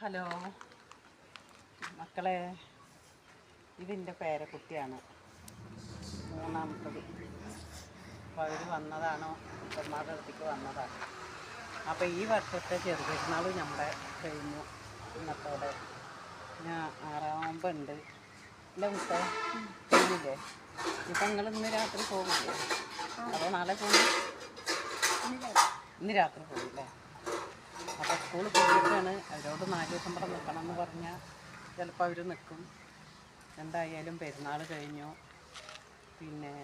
Hello. മക്കളെ ഇതിന്റെ പേരക്കുട്ടിയാണ്. മൂന്നാമത്തത്. അപ്പോൾ അവർ വന്നതാണോ? അടുത്തേക്ക് വന്നതാണ്. അപ്പോൾ ഈ വർഷത്തെ ചെറുപെരുന്നാൾ നമ്മുടെ കഴിഞ്ഞു ഇന്നത്തോടെ. ഞാൻ ആറാവുമ്പുണ്ട്. ഇല്ല മുട്ട ഇല്ലേ ഇപ്പം നിങ്ങൾ ഇന്ന് രാത്രി പോകില്ലേ അതോ നാളെ പോകും ഇന്ന് രാത്രി പോകില്ലേ അപ്പോൾ സ്കൂൾ പോയിട്ടാണ് അവരോട് നാല് ദിവസം കൂടെ നിൽക്കണം എന്ന് പറഞ്ഞാൽ ചിലപ്പോൾ അവർ നിൽക്കും എന്തായാലും പെരുന്നാൾ കഴിഞ്ഞു. പിന്നെ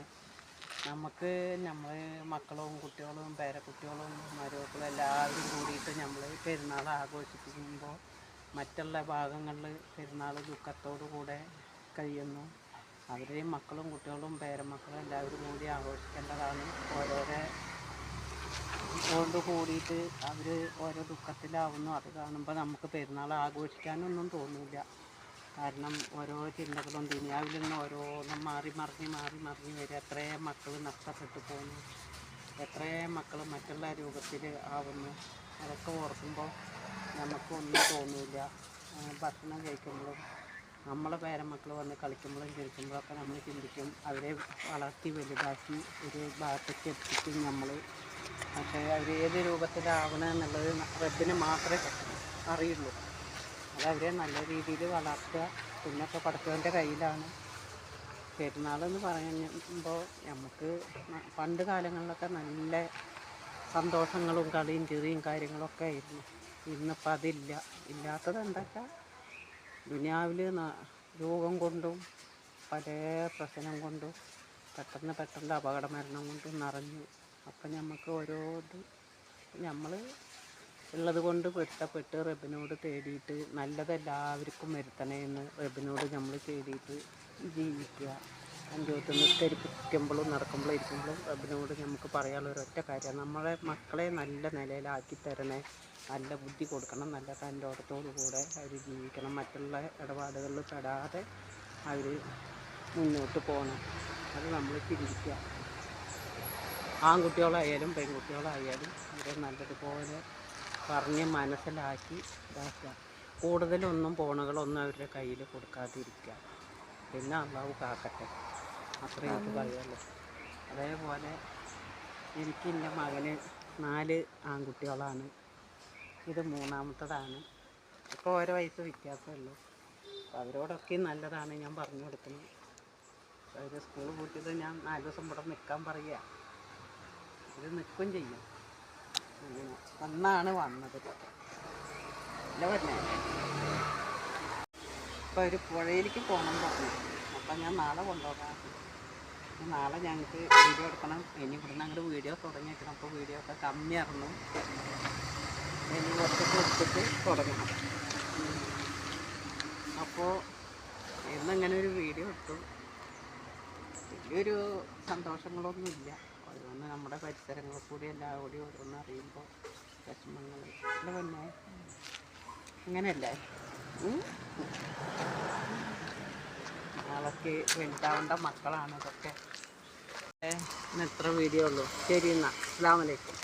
നമുക്ക് നമ്മൾ മക്കളും കുട്ടികളും പേരക്കുട്ടികളും മരുമക്കളും എല്ലാവരും കൂടിയിട്ട് നമ്മൾ പെരുന്നാൾ ആഘോഷിപ്പിക്കുമ്പോൾ മറ്റുള്ള ഭാഗങ്ങളിൽ പെരുന്നാൾ ദുഃഖത്തോടു കൂടെ കഴിയുന്നു. അവരെയും മക്കളും കുട്ടികളും പേരമക്കളും എല്ലാവരും കൂടി ആഘോഷിക്കേണ്ടതാണ്. കൊണ്ട് കൂടിയിട്ട് അവർ ഓരോ ദുഃഖത്തിലാവുന്നു. അത് കാണുമ്പോൾ നമുക്ക് പെരുന്നാൾ ആഘോഷിക്കാനൊന്നും തോന്നില്ല. കാരണം ഓരോ ചിന്തകളും ദുനിയാവിൽ നിന്ന് ഓരോന്നും മാറി മറിഞ്ഞ് മാറി മറിഞ്ഞ് വരും. എത്രയും മക്കൾ നഷ്ടപ്പെട്ടു പോകുന്നു എത്രയും മക്കൾ മറ്റുള്ള രൂപത്തിൽ ആവുന്നു. അതൊക്കെ ഓർക്കുമ്പോൾ നമുക്കൊന്നും തോന്നില്ല. ഭക്ഷണം കഴിക്കുമ്പോഴും നമ്മളെ പേരമക്കൾ വന്ന് കളിക്കുമ്പോഴും ചിരിക്കുമ്പോഴൊക്കെ നമ്മൾ ചിന്തിക്കും. അവരെ വളർത്തി വലുതാക്കി ഒരു ഭാഗത്തേക്ക് എത്തിക്കും നമ്മൾ പക്ഷേ അവർ ഏത് രൂപത്തിലാവണം എന്നുള്ളത് റബ്ബിന് മാത്രമേ അറിയുള്ളൂ. അത് അവരെ നല്ല രീതിയിൽ വളർത്തുക പിന്നൊക്കെ പഠിച്ചവന്റെ കയ്യിലാണ്. പെരുന്നാളെന്ന് പറയുമ്പോൾ നമുക്ക് പണ്ട് കാലങ്ങളിലൊക്കെ നല്ല സന്തോഷങ്ങളും കളിയും ചിറിയും കാര്യങ്ങളൊക്കെ ആയിരുന്നു. ഇന്നിപ്പോൾ അതില്ല. ഇല്ലാത്തത് എന്താ ദുനിയാവിൽ രോഗം കൊണ്ടും പല പ്രശ്നം കൊണ്ടും പെട്ടെന്ന് പെട്ടെന്ന് അപകട മരണം കൊണ്ടും നിറഞ്ഞു അപ്പം നമുക്ക് ഓരോ ഇത് നമ്മൾ ഉള്ളത് കൊണ്ട് പൊരുത്തപ്പെട്ട് റബ്ബിനോട് തേടിയിട്ട് നല്ലത് എല്ലാവർക്കും വരുത്തണേ എന്ന് റബ്ബിനോട് നമ്മൾ തേടിയിട്ട് ജീവിക്കുക. അഞ്ചോത്ത് നിസ്കരിക്കുമ്പോഴും നടക്കുമ്പോഴും ഇരിക്കുമ്പോഴും റബ്ബിനോട് നമുക്ക് പറയാനുള്ള ഒരൊറ്റ കാര്യം. നമ്മളെ മക്കളെ നല്ല നിലയിലാക്കി തരണേ. നല്ല ബുദ്ധി കൊടുക്കണം. നല്ല കണ്ടോടത്തോടു കൂടെ അവർ ജീവിക്കണം. മറ്റുള്ള ഇടപാടുകളിൽ പെടാതെ അവർ മുന്നോട്ട് പോകണം. അത് നമ്മൾ ചിന്തിക്കുക. ആൺകുട്ടികളായാലും പെൺകുട്ടികളായാലും അവരെ നല്ലതുപോലെ പറഞ്ഞ് മനസ്സിലാക്കി ഇതാക്കുക. കൂടുതലൊന്നും ഫോണുകളൊന്നും അവരുടെ കയ്യിൽ കൊടുക്കാതിരിക്കുക. പിന്നെ അള്ളാഹു കാക്കട്ടെ. അത്രയും എനിക്ക് പറയുള്ളൂ അതേപോലെ എനിക്ക് എന്റെ മകന് നാല് ആൺകുട്ടികളാണ്. ഇത് മൂന്നാമത്തതാണ്. ഇപ്പോൾ ഓരോ വയസ്സ് വ്യത്യാസമുള്ളൂ അപ്പോൾ അവരോടൊക്കെ നല്ലതാണ് ഞാൻ പറഞ്ഞു കൊടുക്കുന്നത്. അവർ സ്കൂൾ പൂട്ടിയത് ഞാൻ നാല് ദിവസം ഇവിടെ നിൽക്കാൻ പറയുക. ഇത് നിൽക്കും ചെയ്യും. അങ്ങനെ അന്നാണ് വന്നത്. അല്ല പറഞ്ഞേ. ഇപ്പം ഒരു പുഴയിലേക്ക് പോകണം പറഞ്ഞു. അപ്പം ഞാൻ നാളെ കൊണ്ടുപോകാം. നാളെ ഞങ്ങൾക്ക് വീഡിയോ എടുക്കണം. ഇനി ഇവിടുന്ന് അങ്ങോട്ട് വീഡിയോ തുടങ്ങിയേക്കണം അപ്പോൾ വീഡിയോ ഒക്കെ കമ്മിയായിരുന്നു ഇനി കുറച്ചൊക്കെ എടുത്തിട്ട് തുടങ്ങണം. അപ്പോൾ ഇന്നങ്ങനെ ഒരു വീഡിയോ എടുത്തു. വലിയൊരു സന്തോഷങ്ങളൊന്നുമില്ല. ഓരോന്ന് നമ്മുടെ പരിസരങ്ങൾ കൂടി എല്ലാം കൂടി ഓരോന്ന് അറിയുമ്പോൾ വിഷമങ്ങൾ. അല്ല പിന്നെ? അങ്ങനെയല്ലേ? നാളൊക്കെ വലുതാവേണ്ട മക്കളാണ് ഇതൊക്കെ. ഇന്ന് എത്ര വീഡിയോ ഉള്ളൂ. ശരി എന്നാൽ അസ്സാം വലൈക്കും